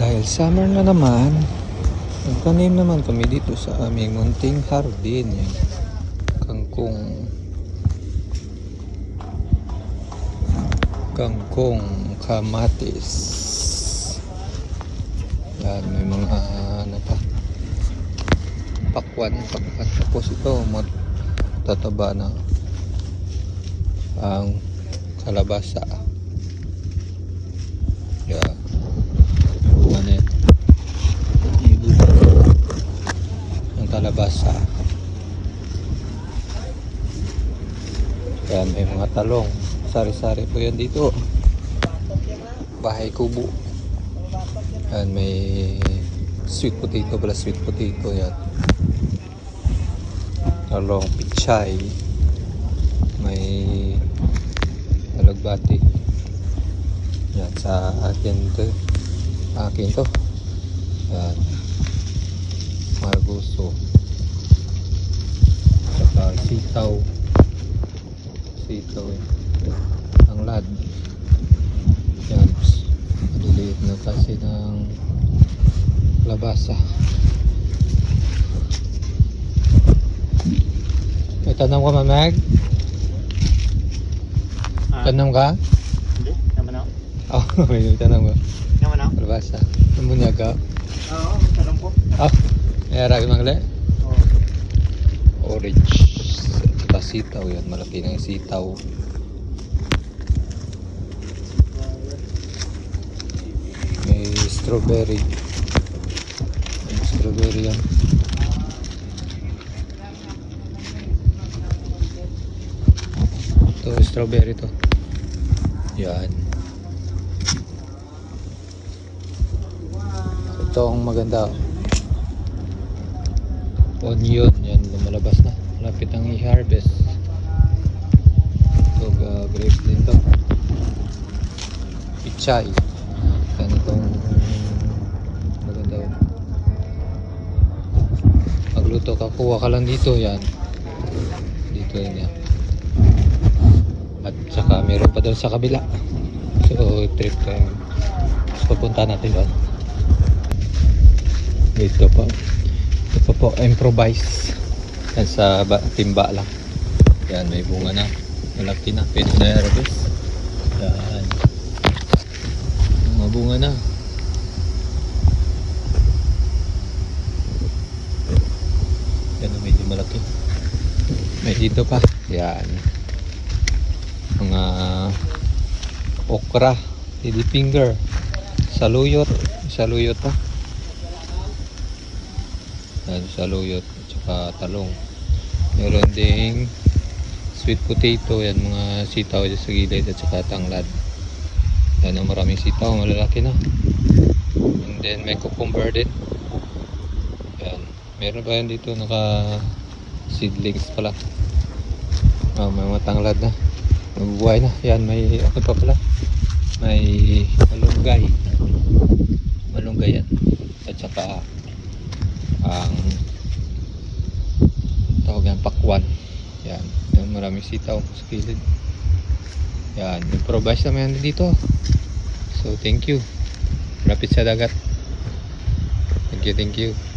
Dahil summer na naman, nagtanim naman kami dito sa aming munting hardin. Yan. Kangkong. Kangkong kamatis. Yan, may mga ano pa. Pakwan, pakwan. Tapos ito, matataba na ang kalabasa. Yeah. Ano yan? Kalabasa. Yan, may mga talong. Sari-sari po yan dito. Bahay kubo. Yan, may sweet potato pala, sweet potato yan. Talong pichay. May alagbati. Yan, sa atin to. Akin to. Yan. Marguso. Sitaw. Sitaw eh. Ang lad. Yan. Maliliit na kasi ng labasa. May tanong ka, Mamag? Ah, Tanong ka? Hindi, naman ako. Oh, may tanong ka. Naman ako. Labasa. Namunya ka? Oo, tanong po. Ah, may mangle? Oo. Orange. Sitaw yan. Malaki na yung sitaw. May strawberry. May strawberry yan. Ito, strawberry to. Yan. Ito ang maganda. Onion, yan lumalabas na. Malapit ang i-harvest. Pichay. Yan itong maganda. Magluto ka, kuha ka lang dito, yan. Dito yan yan. At saka meron pa doon sa kabila. So, trip tayo. Papunta natin doon. Dito pa. Ito pa po, improvise. Yan sa ba, timba lang. Yan, may bunga na. Malaki na. Pwede na harvest. Yan. Mga bunga na. Yan, medyo malaki. May dito pa. Yan. Mga okra. Lady finger. Saluyot. Saluyot pa. Yan, saluyot at saka talong. Meron ding sweet potato, yan mga sitaw sa gilid at saka tanglad. Yan ang maraming sitaw, malalaki na. And then may cucumber din. Yan. Meron pa yan dito naka seedlings pala. Ah, may mga tanglad na. Nabubuhay na. Yan, may ano pa pala. May malunggay. Malunggay yan. At saka ang tawag yan, pakwan. Yan. Yan, maraming sitaw sa gilid. Yan. Improvise naman yan dito. So, thank you. Rapid sa dagat. Thank you, thank you.